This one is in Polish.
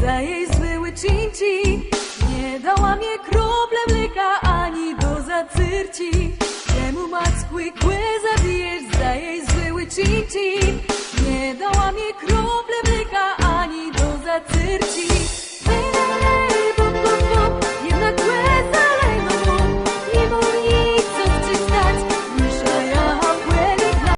za jej zły cinci. Nie dała mi krople mleka ani do zacyrci. Czemu macku kły zabijesz za jej zły cinci? Nie dała mi krople